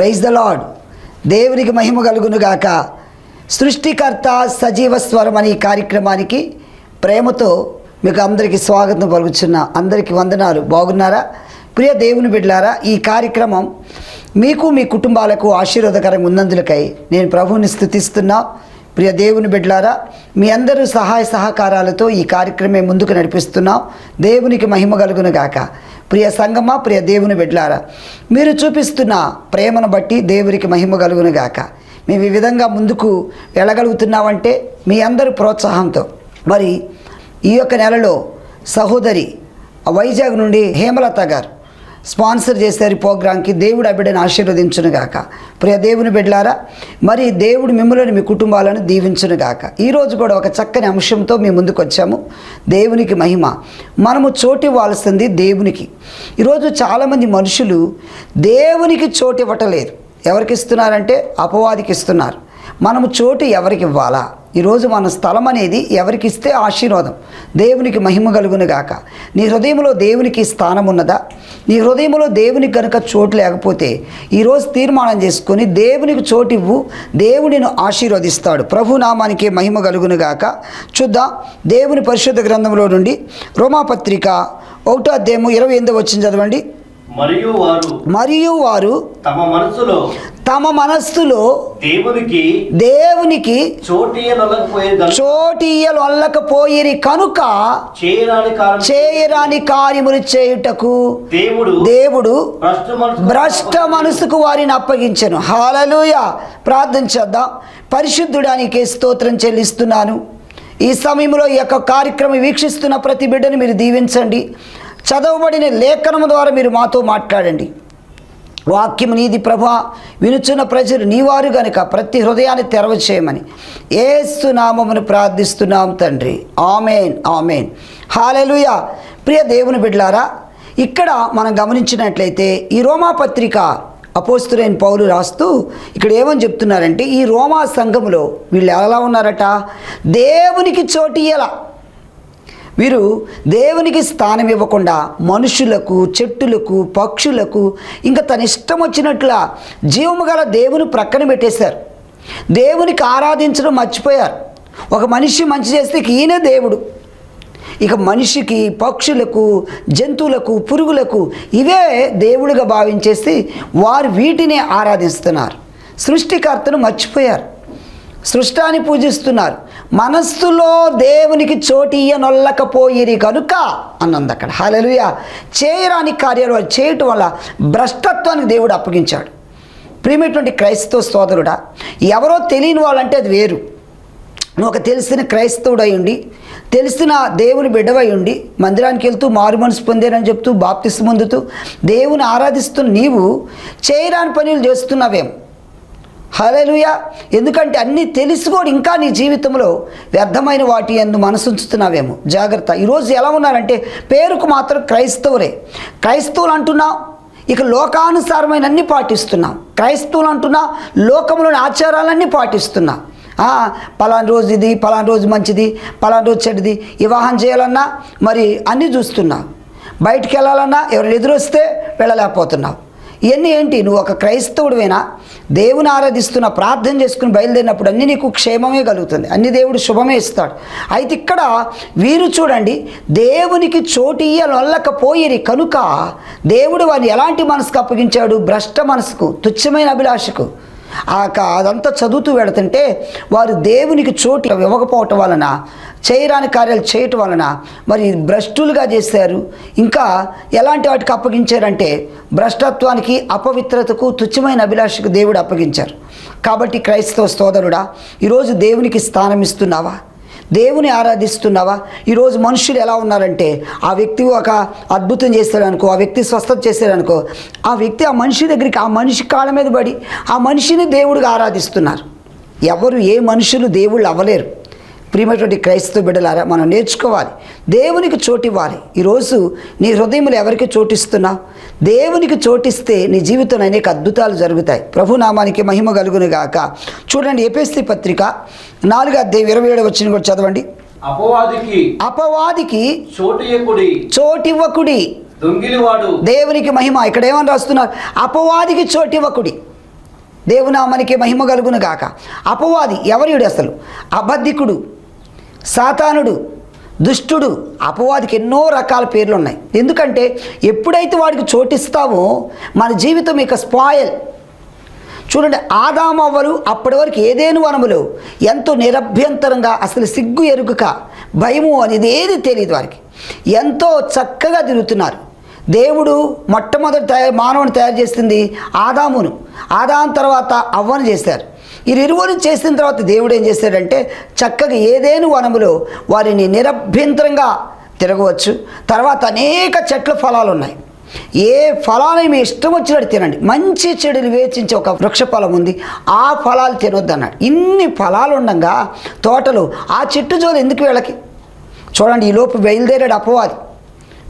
Praise the lord దేవునికి మహిమ కలుగును గాక. సృష్టికర్త సజీవ స్వరం అనే కార్యక్రమానికి ప్రేమతో మీకు అందరికీ స్వాగతం పలుకుతున్నా అందరికీ వందనాలు. బాగున్నారా? ప్రియ దేవుని బిడ్డలారా ఈ కార్యక్రమం మీకు మీ కుటుంబాలకు ఆశీర్వాదకరంగా ఉన్నందులకై నేను ప్రభువుని స్థుతిస్తున్నా. ప్రియ దేవుని బిడ్లారా మీ అందరూ సహాయ సహకారాలతో ఈ కార్యక్రమే ముందుకు నడిపిస్తున్నాం. దేవునికి మహిమ కలుగును గాక. ప్రియ సంగమ ప్రియ దేవుని బిడ్లారా మీరు చూపిస్తున్న ప్రేమను బట్టి దేవునికి మహిమ కలుగును గాక. మేము ఈ విధంగా ముందుకు వెళ్ళగలుగుతున్నామంటే మీ అందరి ప్రోత్సాహంతో. మరి ఈ యొక్క నెలలో సహోదరి వైజాగ్ నుండి హేమలత గారు స్పాన్సర్ చేశారు ఈ ప్రోగ్రాంకి దేవుడు ఆ బిడ్డను ఆశీర్వదించునుగాక. ప్రియ దేవుని బిడ్డలారా మరి దేవుడు మిమ్మల్ని మీ కుటుంబాలను దీవించునుగాక. ఈరోజు కూడా ఒక చక్కని అంశంతో మీ ముందుకు వచ్చాము దేవునికి మహిమ. మనము చోటు ఇవ్వాల్సింది దేవునికి. ఈరోజు చాలామంది మనుషులు దేవునికి చోటు ఇవ్వటలేదు ఎవరికి ఇస్తున్నారంటే అపవాదికి ఇస్తున్నారు. మనము చోటు ఎవరికి ఇవ్వాలా? ఈరోజు మన స్థలం అనేది ఎవరికి ఇస్తే ఆశీర్వాదం. దేవునికి మహిమ కలుగును గాక. నీ హృదయంలో దేవునికి స్థానం ఉన్నదా? నీ హృదయంలో దేవునికి కనుక చోటు లేకపోతే ఈరోజు తీర్మానం చేసుకొని దేవునికి చోటు ఇవ్వు దేవుడిని ఆశీర్వదిస్తాడు. ప్రభు నామానికి మహిమ కలుగును గాక. చూద్దాం. దేవుని పరిశుద్ధ గ్రంథంలో నుండి రోమాపత్రిక ఒకటో అధ్యాయము ఇరవై ఎనిమిది వచ్చింది చదవండి. మరియు వారు మరియు వారు తమ మనసులో తమ మనస్సులో దేవునికి దేవునికి చోటీయలొల్లకపోయిరి కనుక చేయరాని కార్యములు చేయుటకు దేవుడు దేవుడు భ్రష్ట మనసుకు వారిని అప్పగించను. హాలలుయ. ప్రార్థన చేద్దాం. పరిశుద్ధుడానికి స్తోత్రం చెల్లిస్తున్నాను. ఈ సమయంలో ఈ యొక్క కార్యక్రమం వీక్షిస్తున్న ప్రతి బిడ్డను మీరు దీవించండి. చదవబడిన లేఖనము ద్వారా మీరు మాతో మాట్లాడండి. వాక్యం నీది ప్రభా వినుచున్న ప్రజలు నీవారు గనుక ప్రతి హృదయాన్ని తెరవ చేయమని ఏస్తు నామమును ప్రార్థిస్తున్నాం తండ్రి. Amen amen. హాలెలుయ ప్రియ దేవుని బిడ్లారా ఇక్కడ మనం గమనించినట్లయితే ఈ రోమా పత్రిక అపోస్తులైన పౌలు రాస్తూ ఇక్కడ ఏమని చెప్తున్నారంటే ఈ రోమా సంఘములో వీళ్ళు ఎలా ఉన్నారట? దేవునికి చోటియలా వీరు దేవునికి స్థానం ఇవ్వకుండా మనుషులకు చెట్టులకు పక్షులకు ఇంకా తన ఇష్టం వచ్చినట్ల జీవము గల దేవుని ప్రక్కన పెట్టేశారు. దేవునికి ఆరాధించడం మర్చిపోయారు. ఒక మనిషి మంచి చేస్తే ఈయనే దేవుడు. ఇక మనిషికి పక్షులకు జంతువులకు పురుగులకు ఇవే దేవుడిగా భావించేసి వారు వీటిని ఆరాధిస్తున్నారు. సృష్టికర్తను మర్చిపోయారు. సృష్టాన్ని పూజిస్తున్నారు. మనస్సులో దేవునికి చోటియ్యనొల్లకపోయిరి కనుక అన్నంది అక్కడ హాలలుయ చేయరాని కార్యాలు వారు చేయటం వల్ల భ్రష్టత్వానికి దేవుడు అప్పగించాడు. ప్రియమైనటువంటి క్రైస్తవ సోదరుడా ఎవరో తెలియని వాళ్ళంటే అది వేరు. నువ్వు ఒక తెలిసిన క్రైస్తవుడై ఉండి తెలిసిన దేవుని బిడ్డవై ఉండి మందిరానికి వెళ్తూ మారు మనసు పొందేనని చెప్తూ బాప్తిస్ పొందుతూ దేవుని ఆరాధిస్తున్న నీవు చేయరాని పనులు చేస్తున్నావేమో. హలలుయా ఎందుకంటే అన్నీ తెలిసి కూడా ఇంకా నీ జీవితంలో వ్యర్థమైన వాటి ఎందు మనసుంచుతున్నావేమో. జాగ్రత్త. ఈరోజు ఎలా ఉన్నారంటే పేరుకు మాత్రం క్రైస్తవులే. క్రైస్తవులు అంటున్నావు ఇక లోకానుసారమైన అన్ని పాటిస్తున్నాం. క్రైస్తవులు అంటున్నా లోకంలోని ఆచారాలన్నీ పాటిస్తున్నా. ఆ, పలానా రోజు ఇది పలానా రోజు మంచిది పలానా రోజు చెడ్డది. వివాహం చేయాలన్నా మరి అన్నీ చూస్తున్నా. బయటికి వెళ్ళాలన్నా ఎవరు ఎదురొస్తే వెళ్ళలేకపోతున్నావు ఇవన్నీ ఏంటి? నువ్వు ఒక క్రైస్తవుడివైనా? దేవుని ఆరాధిస్తున్న ప్రార్థన చేసుకుని బయలుదేరినప్పుడు అన్ని నీకు క్షేమమే కలుగుతుంది. అన్ని దేవుడు శుభమే ఇస్తాడు. అయితే ఇక్కడ వీరు చూడండి దేవునికి చోటు ఇయ్యలొల్లకపోయిరి కనుక దేవుడు వారిని ఎలాంటి మనసుకు అప్పగించాడు? భ్రష్ట మనసుకు తుచ్చమైన అభిలాషకు. ఆ క- అదంతా చదువుతూ వెళుతుంటే వారు దేవునికి చోటు ఇవ్వకపోవటం వలన చేయరాని కార్యాలు చేయటం వలన మరి భ్రష్టులుగా చేశారు. ఇంకా ఎలాంటి వాటికి అప్పగించారంటే భ్రష్టత్వానికి అపవిత్రతకు తుచ్చమైన అభిలాషకు దేవుడు అప్పగించారు. కాబట్టి క్రైస్తవ సోదరుడా ఈరోజు దేవునికి స్థానం ఇస్తున్నావా? దేవుని ఆరాధిస్తున్నావా? ఈరోజు మనుషులు ఎలా ఉన్నారంటే ఆ వ్యక్తి ఒక అద్భుతం చేస్తాడనుకో ఆ వ్యక్తి స్వస్థత చేశాడనుకో ఆ వ్యక్తి ఆ మనిషి దగ్గరికి ఆ మనిషి కాళ్ళ మీద పడి ఆ మనిషిని దేవుడిగా ఆరాధిస్తున్నారు. ఎవరు ఏ మనుషులు దేవుళ్ళు అవ్వలేరు. ప్రియమైనటువంటి క్రైస్తవ బిడ్డలారా మనం నేర్చుకోవాలి. దేవునికి చోటివ్వాలి ఈరోజు నీ హృదయంలో ఎవరికి చోటిస్తున్నావు దేవునికి చోటిస్తే నీ జీవితంలో అనేక అద్భుతాలు జరుగుతాయి. ప్రభునామానికి మహిమ కలుగును గాక. చూడండి ఎపిఎస్సి పత్రిక నాలుగు అధ్యాయం ఇరవై ఏడు వచ్చిన కూడా చదవండి. అపవాదికి అపవాదికి చోటివ్వకుడి దొంగిలివాడు. దేవునికి మహిమ. ఇక్కడ ఏమని రాస్తున్నారు? అపవాదికి చోటివ్వకుడి దేవునామానికి మహిమ కలుగును గాక. అపవాది ఎవరియుడు అసలు? అబద్ధికుడు. సాతానుడు దుష్టుడు అపవాదికి ఎన్నో రకాల పేర్లు ఉన్నాయి ఎందుకంటే ఎప్పుడైతే వాడికి చోటిస్తామో మన జీవితం ఇక స్పాయల్. చూడండి ఆదామవ్వలు అప్పటి వరకు ఏదేను వనములు? ఎంతో నిరభ్యంతరంగా అసలు సిగ్గు ఎరుగక భయము అనేది ఏది తెలియదు వారికి. ఎంతో చక్కగా తిరుగుతున్నారు. దేవుడు మొట్టమొదటి తయారు మానవుని తయారు చేసింది ఆదామును. ఆదాం తర్వాత అవ్వను చేశారు. ఈ ఇరువురు చేసిన తర్వాత దేవుడు ఏం చేశాడంటే చక్కగా ఏదేను వనములో వారిని నిరభ్యంతరంగా తిరగవచ్చు. తర్వాత అనేక చెట్ల ఫలాలు ఉన్నాయి. ఏ ఫలాన్ని మీ ఇష్టం వచ్చినట్టు తినండి. మంచి చెడులు వేచించే ఒక వృక్ష ఫలం ఉంది. ఆ ఫలాలు తినొద్దు అన్నాడు ఇన్ని ఫలాలు ఉండగా తోటలు ఆ చెట్టు జోలు ఎందుకు వీళ్ళకి? చూడండి ఈ లోపు బయలుదేరాడు అపవాది.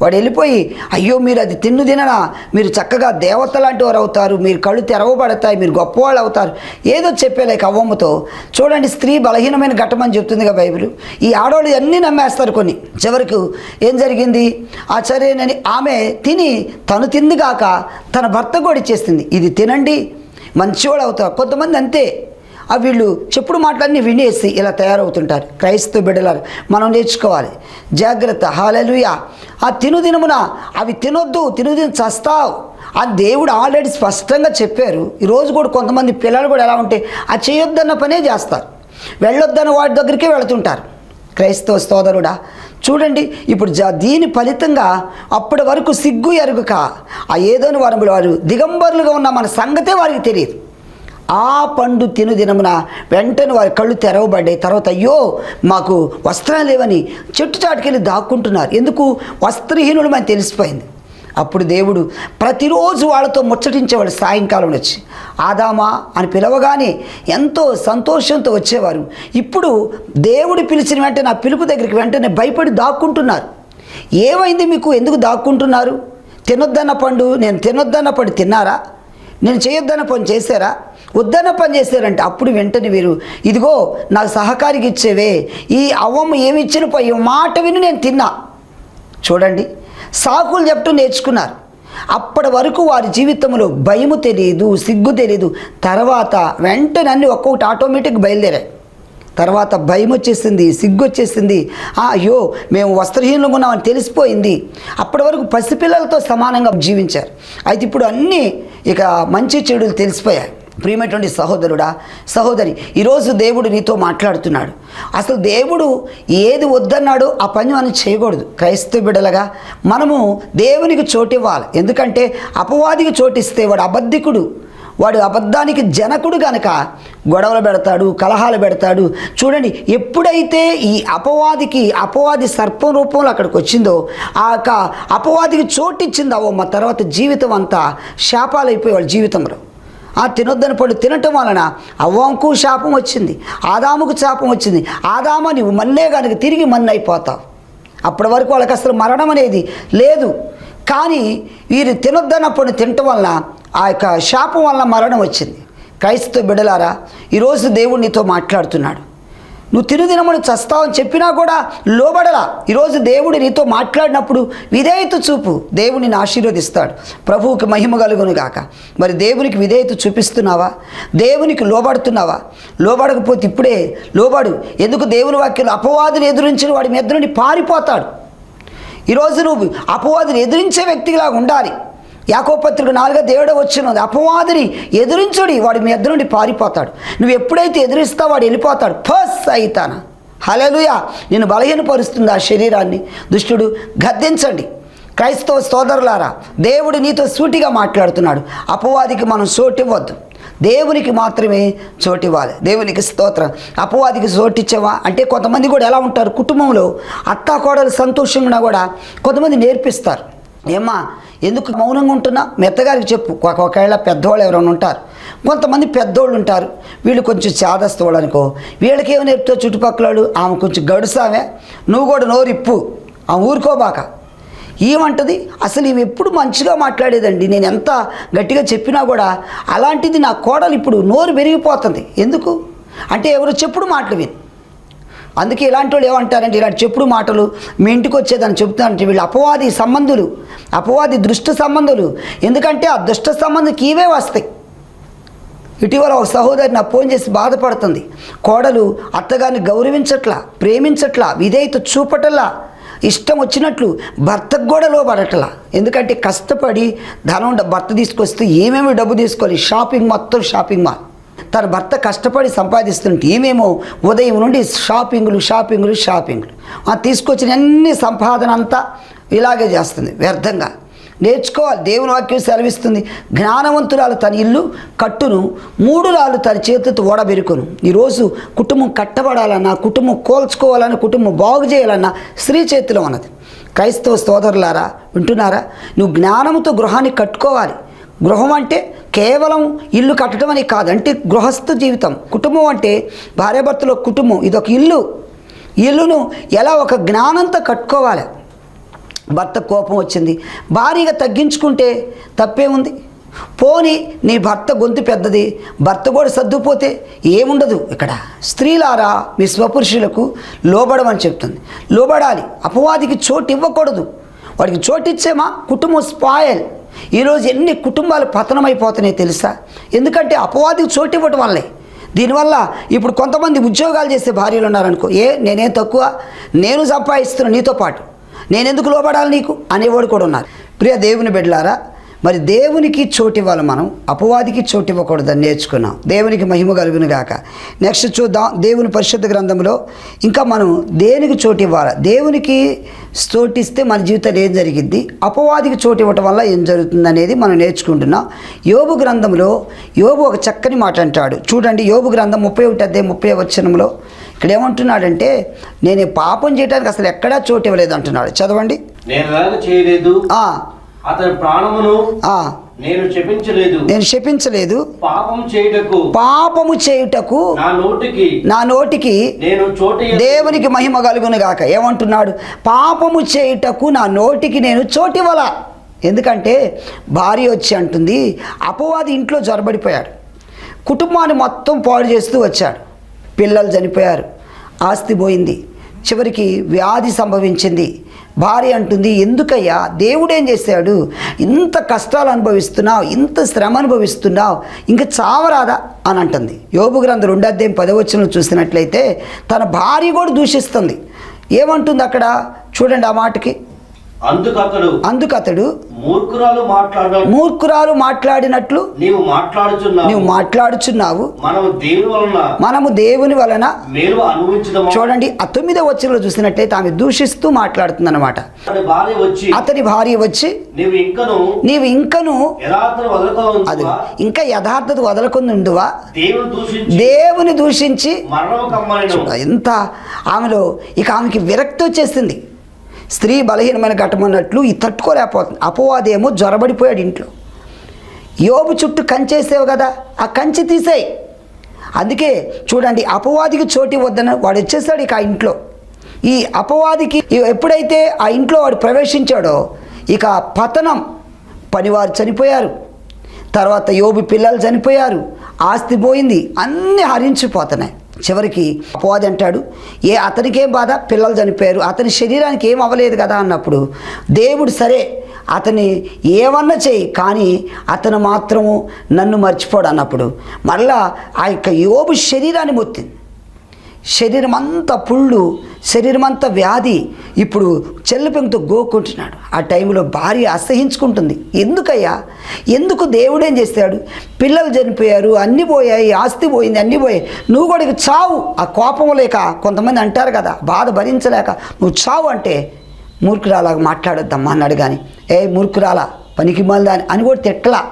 వాడు వెళ్ళిపోయి అయ్యో మీరు అది తిన్ను తినరా? మీరు చక్కగా దేవత లాంటి వారు అవుతారు. మీరు కళ్ళు తెరవబడతాయి. మీరు గొప్పవాళ్ళు అవుతారు. ఏదో చెప్పేలేక అవ్వమ్మతో చూడండి స్త్రీ బలహీనమైన ఘట్టమని చెప్తుందిగా బైబిల్. ఈ ఆడవాళ్ళు అన్నీ నమ్మేస్తారు కొన్ని. చివరికి ఏం జరిగింది? ఆ ఆమె తిని తను తింది కాక తన భర్త కూడా ఇచ్చేస్తుంది ఇది తినండి. మంచివాడు అవుతారు కొంతమంది అంతే. వీళ్ళు చెప్పుడు మాటలన్నీ వినేసి ఇలా తయారవుతుంటారు. క్రైస్తవ బిడ్డలారు మనం నేర్చుకోవాలి. జాగ్రత్త. హాలలుయ. ఆ తినుదినమున అవి తినొద్దు తినుదిన చస్తావు. ఆ దేవుడు ఆల్రెడీ స్పష్టంగా చెప్పారు. ఈరోజు కూడా కొంతమంది పిల్లలు కూడా ఎలా ఉంటే ఆ చేయొద్దన్న పనే చేస్తారు. వెళ్ళొద్దన్న వాటి దగ్గరికే వెళుతుంటారు. క్రైస్తవ సోదరుడా చూడండి ఇప్పుడు జా దీని ఫలితంగా అప్పటి వరకు సిగ్గు ఎరుగుక ఆ ఏదోని వారు వారు దిగంబరులుగా ఉన్న మన సంగతే వారికి తెలియదు. ఆ పండు తిను దినమున వెంటనే వారి కళ్ళు తెరవబడ్డాయి. తర్వాత అయ్యో మాకు వస్త్రాలు లేవని చెట్టు చాటుకెళ్ళి దాక్కుంటున్నారు. ఎందుకు? వస్త్రహీనుడు మనకు తెలిసిపోయింది. అప్పుడు దేవుడు ప్రతిరోజు వాళ్ళతో ముచ్చటించేవాడు సాయంకాలం వచ్చి ఆదామా అని పిలవగానే ఎంతో సంతోషంతో వచ్చేవారు. ఇప్పుడు దేవుడు పిలిచిన వెంటనే నా పిలుపు దగ్గరికి వెంటనే భయపడి దాక్కుంటున్నారు. ఏమైంది మీకు? ఎందుకు దాక్కుంటున్నారు? తినొద్దన్న పండు నేను తినొద్దన్న పండు తిన్నారా? నేను చేయొద్దన్న పని చేశారా? వద్దన్న పని చేశారంటే అప్పుడు వెంటనే వీరు ఇదిగో నాకు సహకారికి ఇచ్చేవే. ఈ అవ్వమ్మ ఏమి ఇచ్చిన పోయి మాట విని నేను తిన్నా. చూడండి సాకులు చెప్తూ నేర్చుకున్నారు. అప్పటి వరకు వారి జీవితంలో భయము తెలియదు సిగ్గు తెలియదు తర్వాత వెంటనే అన్ని ఒక్కొక్కటి ఆటోమేటిక్ బయలుదేరాయి. తర్వాత భయం వచ్చేసింది సిగ్గు వచ్చేసింది. అయ్యో మేము వస్త్రహీనంగా ఉన్నామని తెలిసిపోయింది. అప్పటి వరకు పసిపిల్లలతో సమానంగా జీవించారు. అయితే ఇప్పుడు అన్నీ ఇక మంచి చెడులు తెలిసిపోయాయి. ప్రియమైనటువంటి సహోదరుడా సహోదరి ఈరోజు దేవుడు నీతో మాట్లాడుతున్నాడు. అసలు దేవుడు ఏది వద్దన్నాడో ఆ పని మనం చేయకూడదు. క్రైస్తవ బిడలగా మనము దేవునికి చోటివ్వాలి ఎందుకంటే అపవాదికి చోటిస్తే వాడు అబద్ధికుడు. వాడు అబద్ధానికి జనకుడు కనుక గొడవలు పెడతాడు కలహాలు పెడతాడు. చూడండి ఎప్పుడైతే ఈ అపవాదికి అపవాది సర్పం రూపంలో అక్కడికి వచ్చిందో ఆ యొక్క అపవాదికి చోటిచ్చిందో మా తర్వాత జీవితం అంతా శాపాలైపోయి వాళ్ళ జీవితంలో. ఆ తినొద్దని పండు తినటం వలన అవ్వంకు శాపం వచ్చింది ఆదాముకు శాపం వచ్చింది. ఆదామ నువ్వు మన్నే కనుక తిరిగి మన్ను అయిపోతావు అప్పటి వరకు వాళ్ళకి అసలు మరణం అనేది లేదు. కానీ వీరు తినొద్దన్నప్పుడు తినటం వలన ఆ యొక్క శాపం వలన మరణం వచ్చింది. క్రైస్తవ బిడలారా ఈరోజు దేవుడు నీతో మాట్లాడుతున్నాడు. నువ్వు తినుదినమని చస్తావని చెప్పినా కూడా లోబడలా. ఈరోజు దేవుడు నీతో మాట్లాడినప్పుడు విధేయత చూపు. దేవుడు నిన్ను ఆశీర్వదిస్తాడు. ప్రభువుకి మహిమ కలుగును గాక. మరి దేవునికి విధేయత చూపిస్తున్నావా? దేవునికి లోబడుతున్నావా? లోబడకపోతే ఇప్పుడే లోబడు. ఎందుకు దేవుని వాక్యాలు అపవాదులు ఎదురించిన వాడి మీద నుండి పారిపోతాడు. ఈరోజు నువ్వు అపవాదులు ఎదిరించే వ్యక్తిలాగా ఉండాలి. యాకోపత్రిక నాలుగో దేవుడే వచ్చినది. అపవాదిని ఎదిరించుడి వాడి మీ ఎదురు నుండి పారిపోతాడు. నువ్వు ఎప్పుడైతే ఎదిరిస్తావు వాడు వెళ్ళిపోతాడు. ఫస్ట్ అయితాన హలలుయా నేను బలహీనపరుస్తుంది ఆ శరీరాన్ని. దుష్టుడు గద్దించండి. క్రైస్తవ సోదరులారా దేవుడు నీతో సూటిగా మాట్లాడుతున్నాడు. అపవాదికి మనం సోటివ్వద్దు దేవునికి మాత్రమే చోటివ్వాలి. దేవునికి స్తోత్రం. అపవాదికి చోటిచ్చావా? అంటే కొంతమంది కూడా ఎలా ఉంటారు? కుటుంబంలో అత్తా కోడలు సంతోషంగా కూడా కొంతమంది నేర్పిస్తారు. ఏమ్మా ఎందుకు మౌనంగా ఉంటున్నా? మెత్తగారికి చెప్పు. ఒకవేళ పెద్దవాళ్ళు ఎవరైనా ఉంటారు. కొంతమంది పెద్దోళ్ళు ఉంటారు. వీళ్ళు కొంచెం చాదస్తవాళ్ళు అనుకో. వీళ్ళకి ఏమి నేర్పుతో చుట్టుపక్కల ఆమె కొంచెం గడుసావే నువ్వు కూడా నోరిప్పు ఆ ఊరుకోబాక. ఏమంటది? అసలు ఇవి ఎప్పుడు మంచిగా మాట్లాడేదండి. నేను ఎంత గట్టిగా చెప్పినా కూడా అలాంటిది నా కోడలు ఇప్పుడు నోరు పెరిగిపోతుంది ఎందుకు? అంటే ఎవరు చెప్పుడు మాటలు విని. అందుకే ఇలాంటి వాళ్ళు ఏమంటారంటే ఇలాంటి చెప్పుడు మాటలు మీ ఇంటికి వచ్చేదని చెప్తానంటే వీళ్ళు అపవాది సంబంధులు అపవాది దృష్ట సంబంధులు. ఎందుకంటే ఆ దుష్ట సంబంధికి ఇవే వస్తాయి. ఇటీవల ఒక సహోదరి నా ఫోన్ చేసి బాధపడుతుంది. కోడలు అత్తగారిని గౌరవించట్లా ప్రేమించట్లా విధేయత చూపటలా ఇష్టం వచ్చినట్లు భర్తకు కూడా లోబడట్లా. ఎందుకంటే కష్టపడి ధనం భర్త తీసుకొస్తే ఏమేమి డబ్బు తీసుకోవాలి? షాపింగ్ మొత్తం షాపింగ్ మాల్. తన భర్త కష్టపడి సంపాదిస్తుంటే ఏమేమో ఉదయం నుండి షాపింగ్లు షాపింగ్లు షాపింగ్లు. ఆ తీసుకొచ్చిన అన్ని సంపాదన అంతా ఇలాగే చేస్తుంది వ్యర్థంగా. నేర్చుకోవాలి దేవుని వాక్యం సెలవిస్తుంది. జ్ఞానవంతురాలు తన ఇల్లు కట్టును మూడు రాళ్ళు తన చేతితో ఓడబెరుకును. ఈరోజు కుటుంబం కట్టబడాలన్నా కుటుంబం కోల్చుకోవాలన్నా కుటుంబం బాగు చేయాలన్నా స్త్రీ చేతిలో ఉన్నది. క్రైస్తవ సోదరులారా వింటున్నారా? నువ్వు జ్ఞానంతో గృహాన్ని కట్టుకోవాలి. గృహం అంటే కేవలం ఇల్లు కట్టడం అని కాదు అంటే గృహస్థ జీవితం. కుటుంబం అంటే భార్యాభర్తల కుటుంబం ఇదొక ఇల్లు. ఇల్లును ఎలా ఒక జ్ఞానంతో కట్టుకోవాలి? భర్త కోపం వచ్చింది. భారీగా తగ్గించుకుంటే తప్పే ఉంది పోని నీ భర్త గొంతు పెద్దది భర్త కూడా సర్దుపోతే ఏముండదు ఇక్కడ? స్త్రీలారా మీ స్వపురుషులకు లోబడమని చెప్తుంది. లోబడాలి అపవాదికి చోటు ఇవ్వకూడదు. వాడికి చోటిచ్చేమా కుటుంబం స్పాయల్. ఈరోజు ఎన్ని కుటుంబాలు పతనమైపోతున్నాయి తెలుసా? ఎందుకంటే అపవాదికి చోటు ఇవ్వటం వల్లే దీనివల్ల ఇప్పుడు కొంతమంది ఉద్యోగాలు చేసే భార్యలు ఉన్నారనుకో ఏ నేనేం తక్కువ? నేను సంపాదిస్తున్నాను నీతో పాటు. నేను ఎందుకు నీకు? అనేవాడు కూడా ఉన్నారు. ప్రియ దేవుని బిడ్డలారా మరి దేవునికి చోటు ఇవ్వాలి మనం అపవాదికి చోటు ఇవ్వకూడదని నేర్చుకున్నాం. దేవునికి మహిమ కలుగును గాక. నెక్స్ట్ చూద్దాం దేవుని పరిశుద్ధ గ్రంథంలో ఇంకా మనం దేనికి చోటు ఇవ్వాలి? దేవునికి చోటు ఇస్తే మన జీవితంలో ఏం జరిగిద్ది? అపవాదికి చోటు ఇవ్వటం వల్ల ఏం జరుగుతుంది అనేది మనం నేర్చుకుంటున్నాం. యోబు గ్రంథంలో యోబు ఒక చక్కని మాట అంటాడు. చూడండి యోబు గ్రంథం ముప్పై ఒకటి అధ్యాయం ముప్పై వచనంలో ఇక్కడ ఏమంటున్నాడంటే నేను పాపం చేయడానికి అసలు ఎక్కడా చోటు ఇవ్వలేదు అంటున్నాడు. చదవండి. నేను చేయలేదు. అతని ప్రాణమును నేను చెప్పించలేదు నేను శపించలేదు. పాపం చేయుటకు. పాపము చేయుటకు నా నోటికి. నా నోటికి నేను చోటు దేవునికి మహిమ కలుగును గాక. ఏమంటున్నాడు? పాపము చేయుటకు నా నోటికి నేను చోటివ్వలా. ఎందుకంటే భార్య వచ్చి అంటుంది అపవాది ఇంట్లో జొరబడిపోయాడు. కుటుంబాన్ని మొత్తం పాడు చేస్తూ వచ్చాడు. పిల్లలు చనిపోయారు. ఆస్తి పోయింది. చివరికి వ్యాధి సంభవించింది. భార్య అంటుంది ఎందుకయ్యా? దేవుడేం చేశాడు ఇంత కష్టాలు అనుభవిస్తున్నావు ఇంత శ్రమ అనుభవిస్తున్నావు ఇంకా చావరాదా? అని అంటుంది. యోబు గ్రంథం రెండు పదవచనం చూసినట్లయితే తన భార్య కూడా దూషిస్తుంది. ఏమంటుంది అక్కడ? చూడండి ఆ మాటకి. అందుకు అతడు అందుకు అతడు మూర్ఖురాలు మాట్లాడ మూర్ఖురాలు మాట్లాడినట్లు నీవు మాట్లాడుచున్నావు. నువ్వు మాట్లాడుచున్నావు. మనము దేవుని వలన మనము దేవుని వలన మేలు అనుభవించదమా? చూడండి ఆ తొమ్మిదో వచ్చినలో చూసినట్లయితే ఆమె దూషిస్తూ భార్య వచ్చి అతని భార్య వచ్చి నీవు ఇంకను నీవు ఇంకను అది ఇంకా యథార్థత వదలకుండా ఉండువా? దేవుని దూషించి ఎంత ఆమెలో ఇక ఆమెకి విరక్తి వచ్చేసింది. స్త్రీ బలహీనమైన ఘటమన్నట్లు ఈ తట్టుకోలేకపోతుంది. అపవాదేమో జ్వరబడిపోయాడు ఇంట్లో. యోబు చుట్టూ కంచేసేవు కదా ఆ కంచి తీసేయి. అందుకే చూడండి అపవాదికి చోటు వద్దని వాడు వచ్చేసాడు ఇక ఆ ఇంట్లో. ఈ అపవాదికి ఎప్పుడైతే ఆ ఇంట్లో వాడు ప్రవేశించాడో ఇక పతనం పనివారు చనిపోయారు. తర్వాత యోబు పిల్లలు చనిపోయారు. ఆస్తి పోయింది. అన్నీ హరించిపోతున్నాయి. చివరికి అపవాది అంటాడు ఏ అతనికేం బాధ? పిల్లలు చనిపోయారు. అతని శరీరానికి ఏం అవ్వలేదు కదా అన్నప్పుడు దేవుడు సరే అతని ఏమన్నా చేయి కానీ అతను మాత్రము నన్ను మర్చిపోడు అన్నప్పుడు. మరలా ఆ యొక్క యోబు శరీరాన్ని మొత్తింది. శరీరం అంతా పుళ్ళు శరీరం అంతా వ్యాధి ఇప్పుడు చెల్లిపెంతో గోకుంటున్నాడు ఆ టైంలో భార్య అసహించుకుంటుంది. ఎందుకయ్యా? ఎందుకు దేవుడేం చేస్తాడు? పిల్లలు చనిపోయారు అన్నీ పోయాయి ఆస్తి పోయింది అన్నీ పోయాయి. నువ్వు కూడా చావు. ఆ కోపం లేక కొంతమంది అంటారు కదా బాధ భరించలేక నువ్వు చావు అంటే మూర్ఖురాలాగా మాట్లాడొద్దమ్మా అన్నాడు కానీ ఏ మూర్ఖురాలా? పనికి మళ్ళా అని? కూడా తిట్టలా.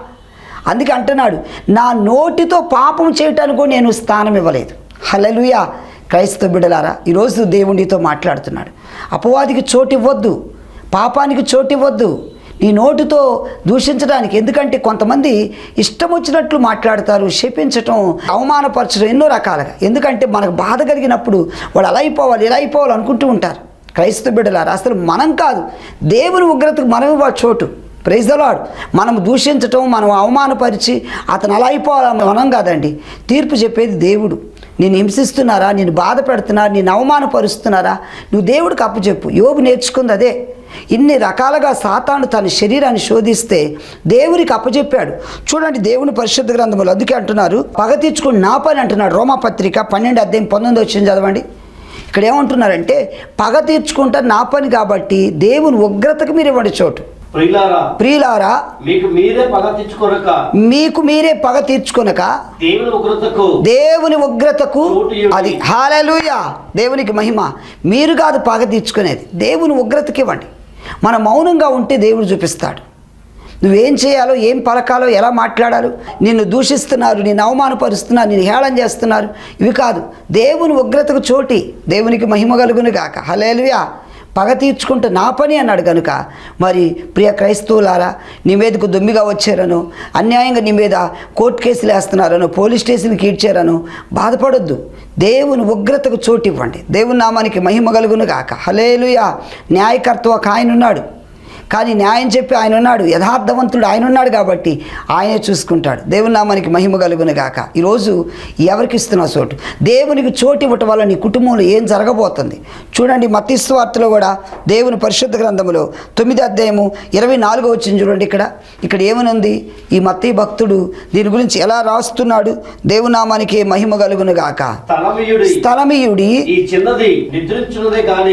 అందుకే అంటున్నాడు నా నోటితో పాపం చేయటానికి నేను స్థానం ఇవ్వలేదు. హలలుయా క్రైస్తవ బిడ్డలారా ఈరోజు దేవుడితో మాట్లాడుతున్నాడు. అపవాదికి చోటు ఇవ్వద్దు పాపానికి చోటు ఇవ్వద్దు నీ నోటితో దూషించడానికి. ఎందుకంటే కొంతమంది ఇష్టం వచ్చినట్లు మాట్లాడతారు శపించటం అవమానపరచడం ఎన్నో రకాలుగా. ఎందుకంటే మనకు బాధ కలిగినప్పుడు వాళ్ళు అలా అయిపోవాలి ఇలా అయిపోవాలి అనుకుంటూ ఉంటారు. క్రైస్తవ బిడ్డలారా అసలు మనం కాదు. దేవుని ఉగ్రతకు మనం వాళ్ళ చోటు. ప్రైజ్లాడు మనం దూషించటం మనం అవమానపరిచి అతను అలా అయిపోవాలి మనం కాదండి. తీర్పు చెప్పేది దేవుడు. నేను హింసిస్తున్నారా? నేను బాధ పెడుతున్నారా? నేను అవమానపరుస్తున్నారా? నువ్వు దేవుడికి అప్పచెప్పు యోగు నేర్చుకుంది అదే. ఇన్ని రకాలుగా సాతాను తన శరీరాన్ని శోధిస్తే దేవునికి అప్పచెప్పాడు చూడండి దేవుని పరిశుద్ధ గ్రంథములు. అందుకే అంటున్నారు పగ తీర్చుకుని నా పని అంటున్నాడు రోమపత్రిక పన్నెండు అధ్యాయం పంతొమ్మిది వచ్చింది చదవండి. ఇక్కడ ఏమంటున్నారంటే పగ తీర్చుకుంటా నా పని కాబట్టి దేవుని ఉగ్రతకు మీరు ఇవ్వండి చోటు. ప్రియులారా మీకు మీరే పగ తెచ్చుకొనక మీకు మీరే పగ తీర్చుకొనక దేవుని ఉగ్రతకు దేవుని ఉగ్రతకు. అది హాలూయ దేవునికి మహిమ. మీరు కాదు పగ తీర్చుకునేది. దేవుని ఉగ్రతకి ఇవ్వండి. మన మౌనంగా ఉంటే దేవుడు చూపిస్తాడు. నువ్వేం చేయాలో ఏం పలకాలో ఎలా మాట్లాడాలో నిన్ను దూషిస్తున్నారు నిన్ను అవమానపరుస్తున్నారు నిన్ను హేళన చేస్తున్నారు ఇవి కాదు. దేవుని ఉగ్రతకు చోటి దేవునికి మహిమ కలుగును గాక. హలేలుయా. పగ తీర్చుకుంటే నా పని అన్నాడు కనుక. మరి ప్రియ క్రైస్తవులారా నీ మీదకు దుమ్మిగా వచ్చారను అన్యాయంగా నీ మీద కోర్టు కేసులు వేస్తున్నారను పోలీస్ స్టేషన్కి ఈడ్చారను బాధపడొద్దు. దేవుని ఉగ్రతకు చోటు ఇవ్వండి. దేవుని నామానికి మహిమ కలుగును గాక. హలేలుయా న్యాయకర్త ఒక ఆయన ఉన్నాడు. కానీ న్యాయం చెప్పి ఆయన ఉన్నాడు యథార్థవంతుడు ఆయన ఉన్నాడు కాబట్టి ఆయనే చూసుకుంటాడు. దేవుని నామానికి మహిమ కలుగును గాక. ఈరోజు ఎవరికి ఇస్తున్నావు చోటు? దేవునికి చోటు ఇవ్వటం వల్ల నీ కుటుంబంలో ఏం జరగబోతుంది? చూడండి మత్స్వార్తలో కూడా దేవుని పరిశుద్ధ గ్రంథములో తొమ్మిది అధ్యాయము ఇరవై నాలుగో వచ్చింది చూడండి ఇక్కడ. ఇక్కడ ఏమనుంది? ఈ మత్తీ భక్తుడు దీని గురించి ఎలా రాస్తున్నాడు? దేవుని నామానికి మహిమ కలుగును గాక. స్థలమీయుడి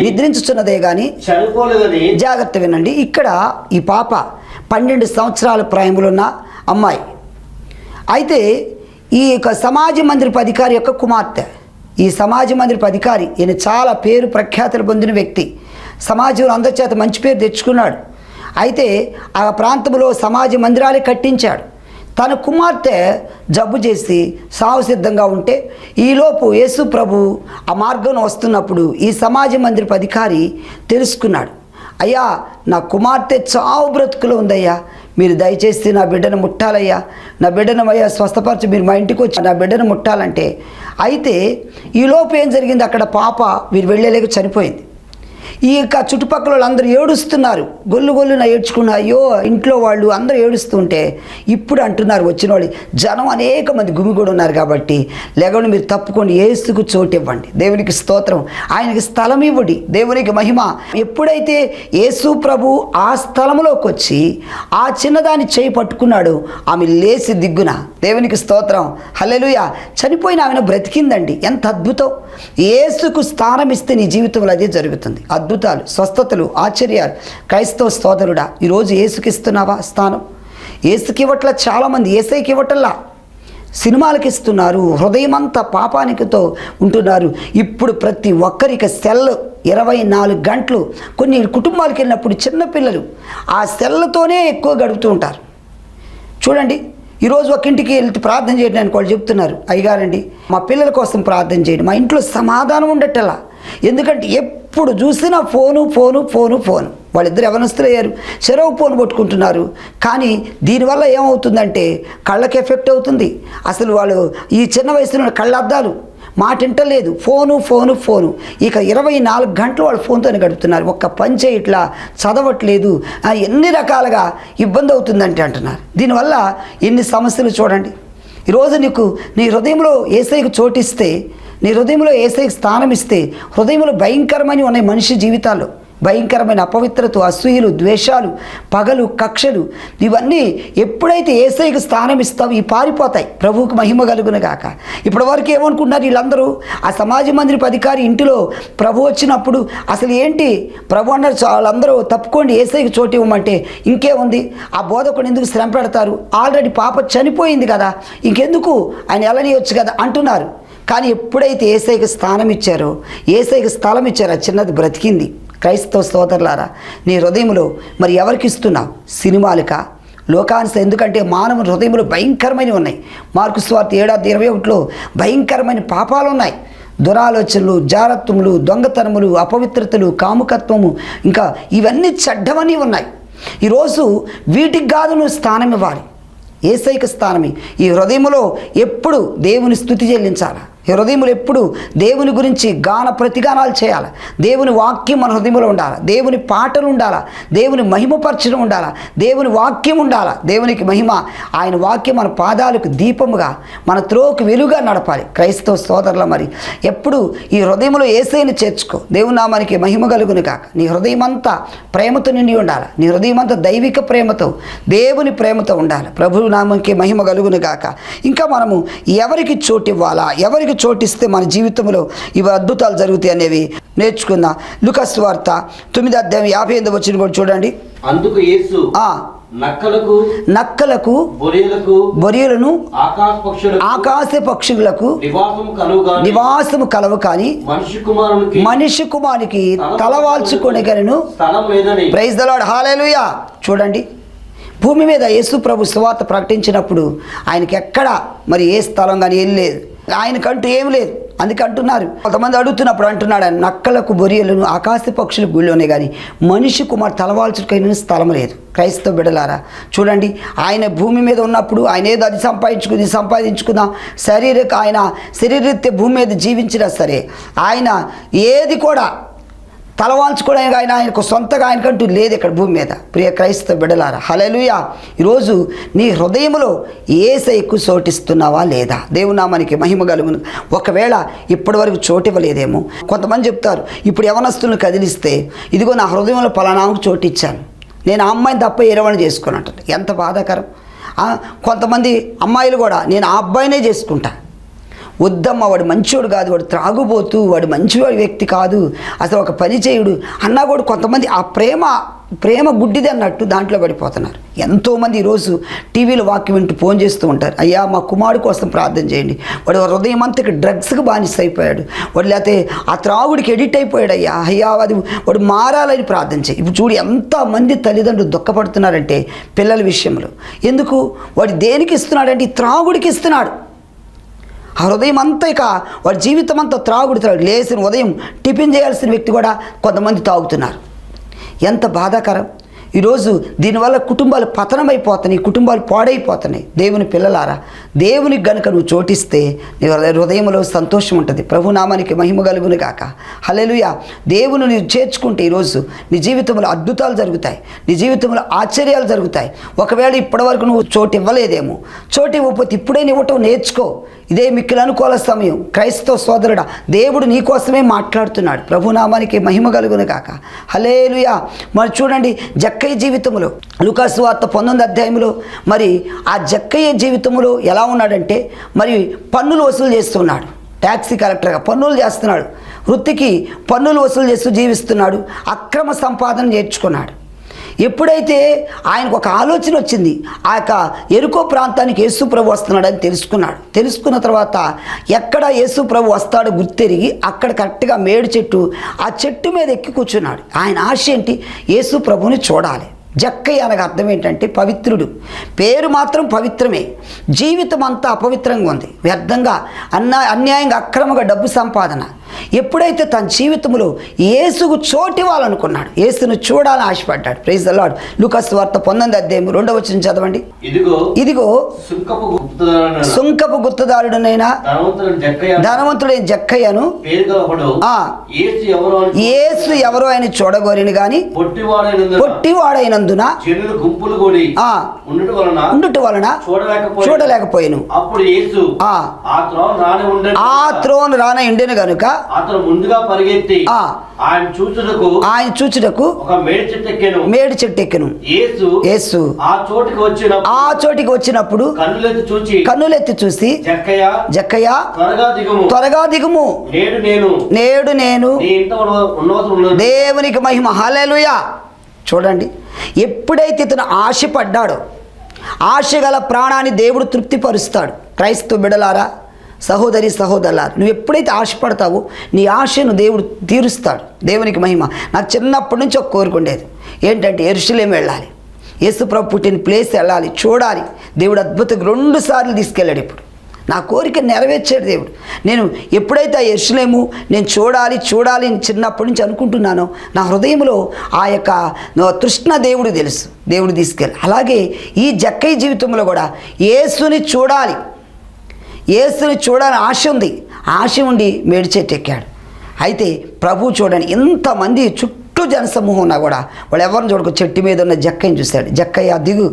నిద్రించున్నదే చనిపోలేదని జాగ్రత్త వినండి. ఇక్కడ ఈ పాప పన్నెండు సంవత్సరాల ప్రాయములో అమ్మాయి. అయితే ఈ యొక్క సమాజ మందిరపు అధికారి యొక్క కుమార్తె ఈ సమాజ మందిరపు అధికారి ఈయన చాలా పేరు ప్రఖ్యాతులు పొందిన వ్యక్తి. సమాజంలో అందరి చేత మంచి పేరు తెచ్చుకున్నాడు. అయితే ఆ ప్రాంతంలో సమాజ మందిరాలే కట్టించాడు. తన కుమార్తె జబ్బు చేసి సావు సిద్ధంగా ఉంటే ఈలోపు యేసు ప్రభు ఆ మార్గం వస్తున్నప్పుడు ఈ సమాజ మందిరపు అధికారి తెలుసుకున్నాడు. అయ్యా నా కుమార్తె చావు బ్రతుకులో ఉందయ్యా. మీరు దయచేసి నా బిడ్డను ముట్టాలయ్యా. నా బిడ్డను అయ్యా స్వస్థపరచు. మీరు మా ఇంటికి వచ్చి నా బిడ్డను ముట్టాలంటే. అయితే ఈలోపు ఏం జరిగింది? అక్కడ పాప వీరు వెళ్ళలేక చనిపోయింది. ఈ యొక్క చుట్టుపక్కల వాళ్ళందరూ ఏడుస్తున్నారు. గొల్లు గొల్లున ఏడ్చుకున్న అయ్యో ఇంట్లో వాళ్ళు అందరూ ఏడుస్తుంటే ఇప్పుడు అంటున్నారు వచ్చిన వాళ్ళు. జనం అనేక మంది గుమిగూడి ఉన్నారు కాబట్టి లేకుండా మీరు తప్పుకొని ఏసుకు చోటు ఇవ్వండి దేవునికి స్తోత్రం. ఆయనకి స్థలం ఇవ్వండి. దేవునికి మహిమ. ఎప్పుడైతే యేసు ప్రభు ఆ స్థలంలోకి వచ్చి ఆ చిన్నదాన్ని చేయి పట్టుకున్నాడు ఆమె లేచి దిగ్గున. దేవునికి స్తోత్రం. హల్లెలుయ. చనిపోయిన ఆమెను బ్రతికిందండి. ఎంత అద్భుతం. ఏసుకు స్థానం ఇస్తే నీ జీవితంలో అదే జరుగుతుంది. అద్భుతాలు స్వస్థతలు ఆశ్చర్యాలు. క్రైస్తవ సోదరుడా ఈరోజు ఏసుకి ఇస్తున్నావా స్థానం? ఏసుకి ఇవ్వట్ల చాలామంది ఏసైకి ఇవ్వటల్లా సినిమాలకు ఇస్తున్నారు హృదయమంతా పాపానికితో ఉంటున్నారు. ఇప్పుడు ప్రతి ఒక్కరికి సెల్ ఇరవై నాలుగు గంటలు కొన్ని కుటుంబాలకు వెళ్ళినప్పుడు చిన్నపిల్లలు ఆ సెల్లతోనే ఎక్కువ గడుపుతూ ఉంటారు. చూడండి ఈరోజు ఒక ఇంటికి వెళ్తే ప్రార్థన చేయడానికి వాళ్ళు చెప్తున్నారు. అయ్యగారండి మా పిల్లల కోసం ప్రార్థన చేయండి మా ఇంట్లో సమాధానం ఉండటలా. ఎందుకంటే ఎప్పుడు చూసినా ఫోను ఫోను ఫోను ఫోను. వాళ్ళిద్దరు ఎవరస్తులు అయ్యారు చెరవు ఫోన్ పట్టుకుంటున్నారు. కానీ దీనివల్ల ఏమవుతుందంటే కళ్ళకి ఎఫెక్ట్ అవుతుంది. అసలు వాళ్ళు ఈ చిన్న వయసులో కళ్ళద్దాలు మాట వింటలేదు. Phone phone phone. ఇక ఇరవై నాలుగు గంటలు వాళ్ళు ఫోన్తోనే గడుపుతున్నారు. ఒక్క పని చేయట్లా చదవట్లేదు. ఎన్ని రకాలుగా ఇబ్బంది అవుతుందంటే అంటున్నారు. దీనివల్ల ఎన్ని సమస్యలు చూడండి. ఈరోజు నీకు నీ హృదయంలో ఏసైకి చోటిస్తే నీ హృదయంలో ఏసైకి స్థానం ఇస్తే హృదయంలో భయంకరమైన ఉన్నాయి మనిషి జీవితాల్లో భయంకరమైన అపవిత్రత అసూయలు ద్వేషాలు పగలు కక్షలు ఇవన్నీ ఎప్పుడైతే ఏసైకి స్థానం ఇస్తావు ఈ పారిపోతాయి. ప్రభువుకు మహిమ కలుగును గాక. ఇప్పటి వరకు ఏమనుకుంటున్నారు వీళ్ళందరూ? ఆ సమాజ మందిరపు అధికారి ఇంటిలో ప్రభు వచ్చినప్పుడు అసలు ఏంటి? ప్రభు అన్నారు వాళ్ళందరూ తప్పుకోండి ఏసైకి చోటు ఇవ్వమంటే ఇంకేముంది? ఆ బోధకుడు ఎందుకు శ్రమ పెడతారు ఆల్రెడీ పాప చనిపోయింది కదా ఇంకెందుకు? ఆయన ఎలనియొచ్చు కదా అంటున్నారు. కానీ ఎప్పుడైతే ఏసైకి స్థానం ఇచ్చారో ఏసైకి స్థలం ఇచ్చారో చిన్నది బ్రతికింది. క్రైస్తవ సోదరులారా నీ హృదయంలో మరి ఎవరికి ఇస్తున్నావు సినిమాలకా లోకానికి ఎందుకంటే మానవ హృదయంలో భయంకరమైనవి ఉన్నాయి. మార్కు స్వార్థ ఏడాది ఇరవై ఒకటిలో భయంకరమైన పాపాలు ఉన్నాయి. దురాలోచనలు జారత్వములు దొంగతనములు అపవిత్రతలు కాముకత్వము ఇంకా ఇవన్నీ చెడ్డవని ఉన్నాయి. ఈరోజు వీటికి కాదు నువ్వు స్థానం ఇవ్వాలి. ఏసైక స్థానమే. ఈ హృదయంలో ఎప్పుడు దేవుని స్థుతి చెల్లించాలా? హృదయములు ఎప్పుడు దేవుని గురించి గాన ప్రతిగానాలు చేయాలి? దేవుని వాక్యం మన హృదయంలో ఉండాలి? దేవుని పాటలు ఉండాలా? దేవుని మహిమపరచడం ఉండాలా? దేవుని వాక్యం ఉండాలా? దేవునికి మహిమ ఆయన వాక్యం మన పాదాలకు దీపముగా మన త్రోకు వెలుగా నడపాలి. క్రైస్తవ సోదరుల మరి ఎప్పుడు ఈ హృదయంలో ఏసైని చేర్చుకో. దేవుని నామానికి మహిమ కలుగును కాక నీ హృదయం అంతా ప్రేమతో నిండి ఉండాలి? నీ హృదయం అంతా దైవిక ప్రేమతో దేవుని ప్రేమతో ఉండాలి? ప్రభు నామంకి మహిమ కలుగును కాక ఇంకా మనము ఎవరికి చోటు ఇవ్వాలా ఎవరికి చోటిస్తే మన జీవితంలో ఇవి అద్భుతాలు జరుగుతాయి అనేవి నేర్చుకుందాం లుకస్ వార్త తొమ్మిది అధ్యాయం యాభై ఎనిమిది వచ్చిన కూడా చూడండి. అందుకు యేసు నక్కలకు నక్కలకు బొరియలకు బొరియలను ఆకాశ పక్షులకు నివాసము కలవు కానీ మనిషి కుమారునికి తలవాల్చుకొనగలను ప్రైజ్ దలాడ్ హాలేలుయా చూడండి. భూమి మీద యేసు ప్రభు సువార్త ప్రకటించినప్పుడు ఆయనకి ఎక్కడ మరి ఏ స్థలం కానీ ఏం లేదు. ఆయనకంటూ ఏం లేదు. అందుకే అంటున్నారు. కొంతమంది అడుగుతున్నప్పుడు అంటున్నాడు ఆయన నక్కలకు బొరియలను ఆకాశ పక్షులు గుళ్ళోనే కానీ మనిషి కుమార్ తలవాల్చుకైన స్థలం లేదు. క్రైస్తవ బిడలారా చూడండి ఆయన భూమి మీద ఉన్నప్పుడు ఆయన ఏదో అది సంపాదించుకుంది సంపాదించుకుందాం. శరీరక ఆయన శరీరరీత్యా భూమి మీద జీవించినా సరే ఆయన ఏది కూడా తలవాల్చుకోవడానికి ఆయన ఆయనకు సొంతగా ఆయనకంటూ లేదు ఇక్కడ భూమి మీద. ప్రియ క్రైస్తవ బిడలారా హలలుయా ఈరోజు నీ హృదయంలో ఏసైకు చోటిస్తున్నావా లేదా? దేవునామానికి మహిమ కలుగును. ఒకవేళ ఇప్పటి వరకు చోటివ్వలేదేమో. కొంతమంది చెప్తారు ఇప్పుడు యవనస్తులను కదిలిస్తే ఇదిగో నా హృదయంలో పలానాకు చోటిచ్చాను. నేను ఆ అమ్మాయిని తప్ప ఇరవని చేసుకుని అంటారు ఎంత బాధాకరం. కొంతమంది అమ్మాయిలు కూడా నేను ఆ అబ్బాయినే చేసుకుంటాను వద్దమ్మ వాడు మంచివాడు కాదు వాడు త్రాగుబోతూ వాడు మంచివాడి వ్యక్తి కాదు. అసలు ఒక పని చేయుడు. అన్నా కూడా కొంతమంది ఆ ప్రేమ ప్రేమ గుడ్డిది అన్నట్టు దాంట్లో పడిపోతున్నారు. ఎంతోమంది ఈరోజు టీవీలో వాక్యం వింటూ ఫోన్ చేస్తూ ఉంటారు. అయ్యా మా కుమారుడు కోసం ప్రార్థన చేయండి. వాడు హృదయం అంతకి డ్రగ్స్కి బానిస అయిపోయాడు వాడు లేకపోతే ఆ త్రాగుడికి ఎడిట్ అయిపోయాడు అయ్యా అయ్యా అది వాడు మారాలని ప్రార్థన చేయి. ఇప్పుడు చూడు ఎంతమంది తల్లిదండ్రులు దుఃఖపడుతున్నారంటే పిల్లల విషయంలో. ఎందుకు? వాడు దేనికి ఇస్తున్నాడంటే ఈ త్రాగుడికి ఇస్తున్నాడు. ఆ హృదయం అంతా ఇక వాడి జీవితం అంతా త్రాగుడు లేచిన ఉదయం టిఫిన్ చేయాల్సిన వ్యక్తి కూడా కొంతమంది తాగుతున్నారు. ఎంత బాధాకరం. ఈరోజు దీనివల్ల కుటుంబాలు పతనమైపోతున్నాయి కుటుంబాలు పాడైపోతున్నాయి. దేవుని పిల్లలారా దేవునికి గనుక నువ్వు చోటిస్తే నీ హృదయంలో సంతోషం ఉంటుంది. ప్రభునామానికి మహిమ కలుగును గాక. హలెలుయ దేవుని నువ్వు చేర్చుకుంటే ఈరోజు నీ జీవితంలో అద్భుతాలు జరుగుతాయి. నీ జీవితంలో ఆశ్చర్యాలు జరుగుతాయి. ఒకవేళ ఇప్పటివరకు నువ్వు చోటు ఇవ్వలేదేమో చోటు ఇవ్వకపోతే ఇప్పుడే నువ్వు ఇవ్వటం నేర్చుకో. ఇదే మిక్కిలు అనుకోవాల సమయం. క్రైస్తవ సోదరుడా దేవుడు నీకోసమే మాట్లాడుతున్నాడు. ప్రభునామానికి మహిమ కలుగును కాక హలేలుయా మరి చూడండి జక్క జక్కయ్య జీవితంలో లుకాసు వార్త పంతొమ్మిది అధ్యాయంలో మరి ఆ జక్కయ్య జీవితంలో ఎలా ఉన్నాడంటే మరి పన్నులు వసూలు చేస్తున్నాడు. ట్యాక్సీ కలెక్టర్గా పన్నులు చేస్తున్నాడు. వృత్తికి పన్నులు వసూలు చేస్తూ జీవిస్తున్నాడు. అక్రమ సంపాదన నేర్చుకున్నాడు. ఎప్పుడైతే ఆయనకు ఒక ఆలోచన వచ్చింది ఆ యొక్క ఎరుకో ప్రాంతానికి యేసు ప్రభు వస్తున్నాడని తెలుసుకున్నాడు. తెలుసుకున్న తర్వాత ఎక్కడ యేసు ప్రభు వస్తాడో గుర్తెరిగి అక్కడ కరెక్ట్గా మేడు చెట్టు ఆ చెట్టు మీద ఎక్కి కూర్చున్నాడు. ఆయన ఆశ ఏంటి? యేసు ప్రభుని చూడాలి. జక్కయ్య అనగా అర్థం ఏంటంటే పవిత్రుడు. పేరు మాత్రం పవిత్రమే. జీవితం అంతా అపవిత్రంగా ఉంది. వ్యర్థంగా అన్నా అన్యాయంగా అక్రమంగా డబ్బు సంపాదన. ఎప్పుడైతే తన జీవితంలో యేసుకు చోటివ్వాలనుకున్నాడు యేసును చూడాలని ఆశపడ్డాడు. ప్రైజ్ అలాడ్ లుకస్ వార్త పొందంది అధ్యాయం రెండవ వచ్చిన చదవండి. ఇదిగో ఇదిగో సుంకపు జక్కయ్య ధనవంతుడైన జక్కయ్యను. యేసు ఎవరో ఆయన చూడగోరిని గాని పొట్టివాడైనందున ఉండటం వలన చూడలేకపోయాను. ఆ త్రోను రాన ఇండెను గనుక అతను ముందుగా పరిగెత్తి ఆ. ఆయన చూచుటకు ఆయన చూచుటకు ఒక మేడి చెట్టు ఎక్కాను. మేడి చెట్టు ఎక్కెను. యేసు యేసు ఆ చోటుకి వచ్చిన ఆ చోటికి వచ్చినప్పుడు కన్నులెత్తి చూచి కన్నులెత్తి చూసి జక్కయ్య జక్కయ్య త్వరగా దిగుము. త్వరగా దిగుము. నేడు నేను. నేడు నేను. దేవునికి మహిమ. హల్లెలూయా. చూడండి. ఎప్పుడైతే ఇతను ఆశపడ్డాడో ఆశ గల ప్రాణాన్ని దేవుడు తృప్తిపరుస్తాడు. క్రైస్తవ బిడలారా సహోదరి సహోదరుల నువ్వు ఎప్పుడైతే ఆశపడతావో నీ ఆశను దేవుడు తీరుస్తాడు. దేవునికి మహిమ. నాకు చిన్నప్పటి నుంచి ఒక కోరుకుండేది ఏంటంటే ఎరుషులేం వెళ్ళాలి. యేసుప్రభు పుట్టిన ప్లేస్ వెళ్ళాలి చూడాలి. దేవుడు అద్భుతంగా రెండు సార్లు తీసుకెళ్ళాడు ఇప్పుడు. నా కోరిక నెరవేర్చాడు దేవుడు. నేను ఎప్పుడైతే ఆ ఎరుసలేము నేను చూడాలి చూడాలి అని చిన్నప్పటి నుంచి అనుకుంటున్నానో నా హృదయంలో ఆ యొక్క తృష్ణ దేవుడు తెలుసు. దేవుడు తీసుకెళ్ళి. అలాగే ఈ జక్కయ్య జీవితంలో కూడా యేసుని చూడాలి. యేసుని చూడాలని ఆశ ఉంది. ఆశ ఉండి మేడి చెట్టు ఎక్కాడు అయితే ప్రభు చూడండి ఇంతమంది చుట్టూ జనసమూహం ఉన్నా కూడా వాళ్ళు ఎవరిని చూడకు? చెట్టు మీద ఉన్న జక్కయ్యని చూశాడు. జక్కయ్య దిగు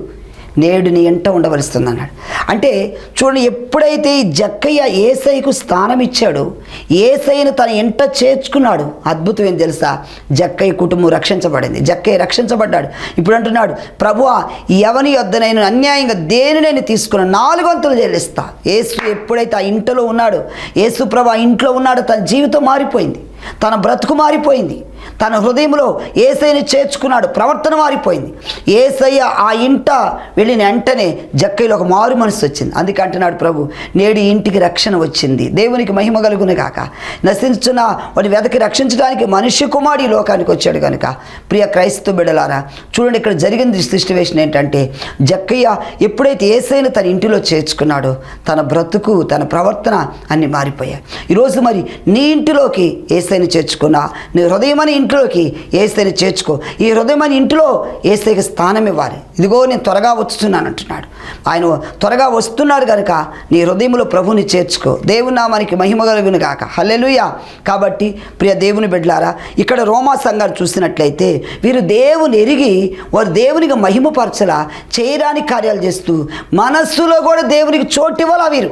నేడు నీ ఎంట ఉండవలస్తుంది అన్నాడు అంటే చూడండి ఎప్పుడైతే ఈ జక్కయ్య ఏసైకు స్థానం ఇచ్చాడో ఏసైను తన ఎంట చేర్చుకున్నాడు. అద్భుతం ఏం తెలుసా? జక్కయ్య కుటుంబం రక్షించబడింది. జక్కయ్య రక్షించబడ్డాడు. ఇప్పుడు అంటున్నాడు ప్రభు ఎవని యొద్దనైనా అన్యాయంగా దేని నేను తీసుకున్న నాలుగు వంతులు చెల్లిస్తా ఏసు ఎప్పుడైతే ఆ ఇంటలో ఉన్నాడో ఏసు ప్రభు ఆ ఇంట్లో ఉన్నాడో తన జీవితం మారిపోయింది. తన బ్రతుకు మారిపోయింది. తన హృదయంలో ఏసైని చేర్చుకున్నాడు. ప్రవర్తన మారిపోయింది. ఏసయ్య ఆ ఇంట వెళ్ళిన వెంటనే జక్కయ్యలో ఒక మారు మనసు వచ్చింది. అందుకే అంటున్నాడు ప్రభు నేడు ఇంటికి రక్షణ వచ్చింది. దేవునికి మహిమ కలుగును కాక నశించున్న వాటి వెదకి రక్షించడానికి మనిషి కుమారుడు ఈ లోకానికి వచ్చాడు కనుక ప్రియ క్రైస్తవ బిడలారా చూడండి ఇక్కడ జరిగింది సిచ్యువేషన్ ఏంటంటే జక్కయ్య ఎప్పుడైతే ఏసైన తన ఇంటిలో చేర్చుకున్నాడో తన బ్రతుకు తన ప్రవర్తన అన్ని మారిపోయాయి. ఈరోజు మరి నీ ఇంటిలోకి ఏసైన చేర్చుకున్నా నీ హృదయమని ఇంట్లోకి ఏస్తని చేర్చుకో. ఈ హృదయమని ఇంటిలో ఏస్తకి స్థానం ఇవ్వాలి. ఇదిగో నేను త్వరగా వస్తున్నాను అంటున్నాడు. ఆయన త్వరగా వస్తున్నాడు కనుక నీ హృదయంలో ప్రభుని చేర్చుకో. దేవుని నామానికి మహిమ కలుగును కాక హల్లెలుయ. కాబట్టి ప్రియ దేవుని బిడ్డలారా ఇక్కడ రోమా సంఘాలు చూసినట్లయితే వీరు దేవుని ఎరిగి వారు దేవునికి మహిమపరచలా చేయడానికి కార్యాలు చేస్తూ మనస్సులో కూడా దేవునికి చోటు ఇవ్వాలా వీరు?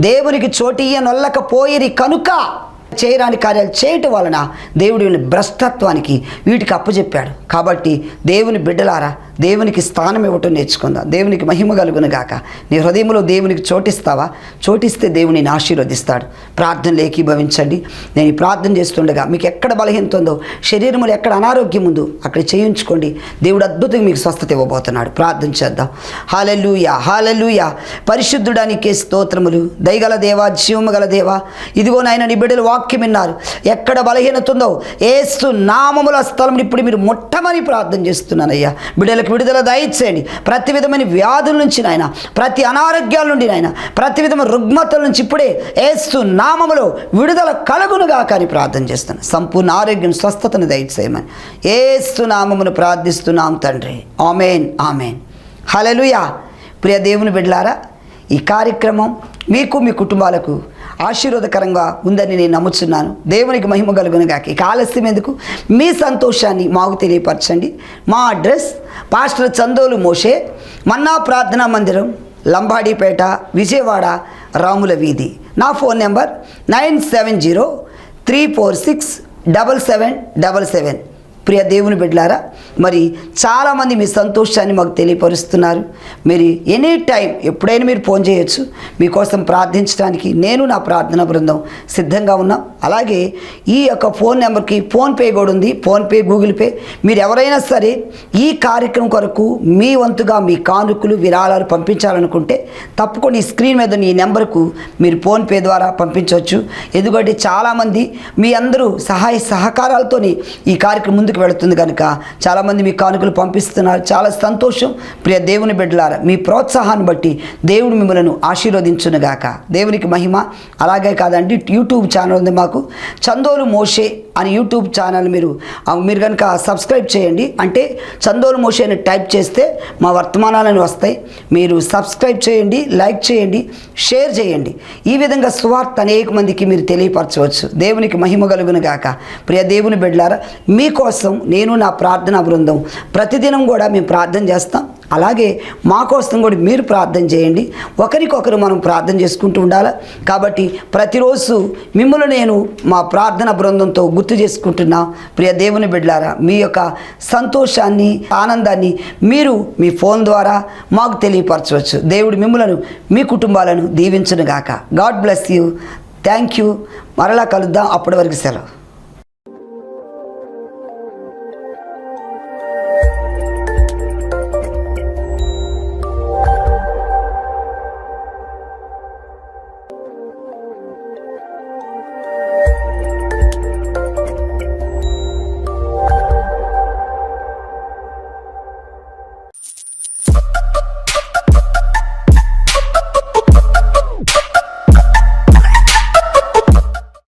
దేవునికి చోటియ్యనొల్లకపోయిరి కనుక చేయరాని కార్యాలు చేయటం వలన దేవుడు వీళ్ళని భ్రష్టత్వానికి వీటికి అప్పచెప్పాడు కాబట్టి దేవుని బిడ్డలారా దేవునికి స్థానం ఇవ్వటం నేర్చుకుందాం. దేవునికి మహిమ కలుగును గాక. నీ హృదయంలో దేవునికి చోటిస్తావా? చోటిస్తే దేవుని ఆశీర్వదిస్తాడు. ప్రార్థనలు ఏకీభవించండి నేను ప్రార్థన చేస్తుండగా మీకు ఎక్కడ బలహీనత ఉందో శరీరంలో ఎక్కడ అనారోగ్యం ఉందో అక్కడ చేయించుకోండి. దేవుడు అద్భుతంగా మీకు స్వస్థత ఇవ్వబోతున్నాడు. ప్రార్థన చేద్దాం. హాలెలూయా హాలెలూయా పరిశుద్ధుడానికి స్తోత్రములు. దయగల దేవా జీవము గల దేవా. ఇదిగో నాయన నీ బిడ్డలు వాక్ వాక్యం విన్నారు. ఎక్కడ బలహీనత ఉందో ఏస్తు నామముల స్థలం ఇప్పుడు మీరు ముట్టమని ప్రార్థన చేస్తున్నానయ్యా. బిడ్డలకు విడుదల దయచేయండి. ప్రతి విధమైన వ్యాధుల నుంచి నాయన ప్రతి అనారోగ్యాల నుండి నాయన ప్రతి విధమైన రుగ్మతల నుంచి ఇప్పుడే ఏస్తు నామములో విడుదల కలుగునుగా కానీ ప్రార్థన చేస్తాను. సంపూర్ణ ఆరోగ్యం స్వస్థతను దయచేయమని ఏస్తు నామమును ప్రార్థిస్తున్నాం తండ్రి. Amen amen. హలలుయా ప్రియ దేవుని బిడ్డలారా ఈ కార్యక్రమం మీకు మీ కుటుంబాలకు ఆశీర్వాదకరంగా ఉందని నేను నమ్ముతున్నాను దేవునికి మహిమ కలుగును గాక. ఇక ఆలస్యం ఎందుకు? మీ సంతోషాన్ని మాకు తెలియపరచండి. మా అడ్రస్ పాస్టర్ చందోలు మోషే మన్నా ప్రార్థనా మందిరం లంబాడీపేట విజయవాడ రాముల వీధి. నా phone number nine seven zero three four six double seven double seven. ప్రియ దేవుని బిడ్డలారా మరి చాలామంది మీ సంతోషాన్ని మాకు తెలియపరుస్తున్నారు. మీరు ఎనీ టైం ఎప్పుడైనా మీరు ఫోన్ చేయొచ్చు. మీకోసం ప్రార్థించడానికి నేను నా ప్రార్థన బృందం సిద్ధంగా ఉన్నాం. అలాగే ఈ యొక్క ఫోన్ నెంబర్కి ఫోన్పే కూడా ఉంది. PhonePe Google Pay. మీరు ఎవరైనా సరే ఈ కార్యక్రమం కొరకు మీ వంతుగా మీ కానుకలు విరాళాలు పంపించాలనుకుంటే తప్పకుండా ఈ స్క్రీన్ మీద ఈ నెంబర్కు మీరు ఫోన్పే ద్వారా పంపించవచ్చు. ఎందుకంటే చాలామంది మీ అందరూ సహాయ సహకారాలతోని ఈ కార్యక్రమం ముందుకు వెళుతుంది కనుక చాలామంది మీ కానుకలు పంపిస్తున్నారు. చాలా సంతోషం. ప్రియ దేవుని బిడ్డలారా మీ ప్రోత్సాహాన్ని బట్టి దేవుడు మిమ్మల్ని ఆశీర్వదించునుగాక. దేవునికి మహిమ. అలాగే కాదండి యూట్యూబ్ ఛానల్ ఉంది మాకు. చందోలు మోషే అని యూట్యూబ్ ఛానల్ మీరు మీరు కనుక సబ్స్క్రైబ్ చేయండి. అంటే చందోలు మోషే అని టైప్ చేస్తే మా వర్తమానాలను వస్తాయి. మీరు సబ్స్క్రైబ్ చేయండి. లైక్ చేయండి షేర్ చేయండి. ఈ విధంగా సువార్త అనేక మందికి మీరు తెలియపరచవచ్చు. దేవునికి మహిమ కలుగును గాక. ప్రియ దేవుని బిడ్డలారా మీకోసం నేను నా ప్రార్థనా బృందం ప్రతిదినం కూడా మేము ప్రార్థన చేస్తాం. అలాగే మా కోసం కూడా మీరు ప్రార్థన చేయండి. ఒకరికొకరు మనం ప్రార్థన చేసుకుంటూ ఉండాలి? కాబట్టి ప్రతిరోజు మిమ్మల్ని నేను మా ప్రార్థన బృందంతో గుర్తు చేసుకుంటున్నా. ప్రియ దేవుని బిడ్డారా మీ యొక్క సంతోషాన్ని ఆనందాన్ని మీరు మీ ఫోన్ ద్వారా మాకు తెలియపరచవచ్చు. దేవుడు మిమ్మలను మీ కుటుంబాలను దీవించునుగాక. God bless you. Thank you. మరలా కలుద్దాం. అప్పటి వరకు సెలవు.